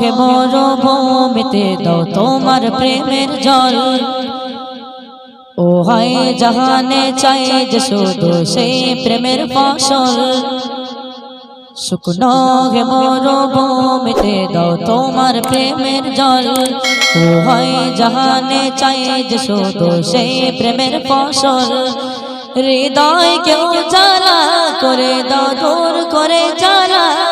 হে মরুভূমিতে দাও তোমার প্রেমের জল। ও হায় জাহানে চাই যে শুধু সেই প্রেমের ফসল। শুকনো হে মরুভূমিতে দাও তোমার প্রেমের জল। ও হয় জাহানে চাই যে শুধু সেই প্রেমের ফসল। হৃদয় কেউ জ্বালা করে দাও দূর করে জ্বালা।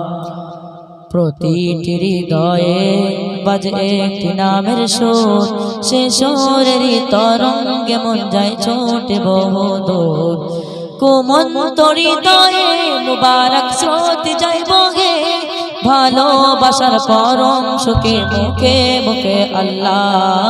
প্রতিটি হৃদয়ে বাজে একটি নামের সুর। সে সুরেরই তরঙ্গে মন যায় ছোটে বহুদূর তরি দয়ে মুবারক স্রোত যায় বহে। ভালোবাসার পরম সুখে মুখে মুখে আল্লাহ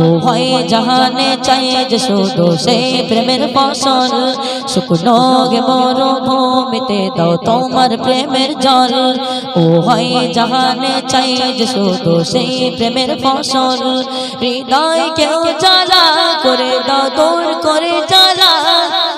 হয় জাহানে চাইজ শুধু সেই প্রেমের ফসল। শুকনো গে মরুভূমিতে দাও তোমার প্রেমের জল। ও হয় জাহানে চাইজ শুধু সেই প্রেমের ফসল। হৃদয় কেউ জ্বালা করে দাও, দূর করে জ্বালা।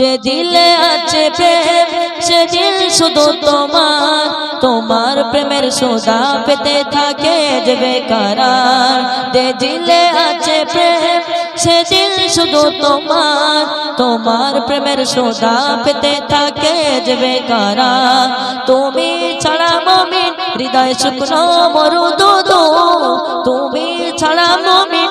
যে দিলে আছে প্রেম, সে দিল শুধু তোমার। তোমার প্রেমের সোদা পেতে থাকে যে বেকারার যে দিলে আছে প্রেম, সে দিল শুধু তোমার। তোমার প্রেমের সোদা পেতে থাকে যে বেকারার তুমি ছাড়া মমিন, হৃদয় শুকনো মরু দুদু তুমি ছাড়া মমিন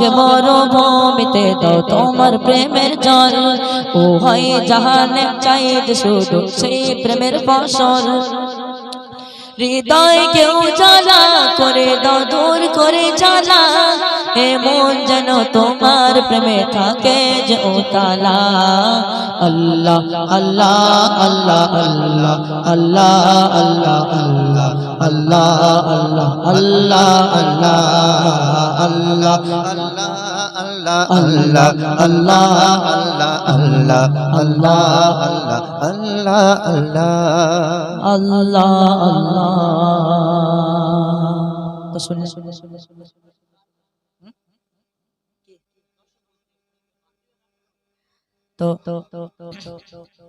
গে মরুভূমিতে দাও তোমার প্রেমের জল ও হয় জাহানে চাই যে শুধু সেই প্রেমের ফসল হৃদয় কেউ জ্বালা করে দাও দূর করে জ্বালা এমন যেন তোমার প্রেমে থাকে যে ও তালা আল্লাহ আল্লাহ আল্লাহ আল্লাহ আল্লাহ আল্লাহ আল্লাহ আল্লাহ আল্লাহ আল্লাহ আল্লাহ আল্লাহ আল্লাহ আল্লাহ আল্লাহ আল্লাহ আল্লাহ আল্লাহ তো তো তো তো তো তো তো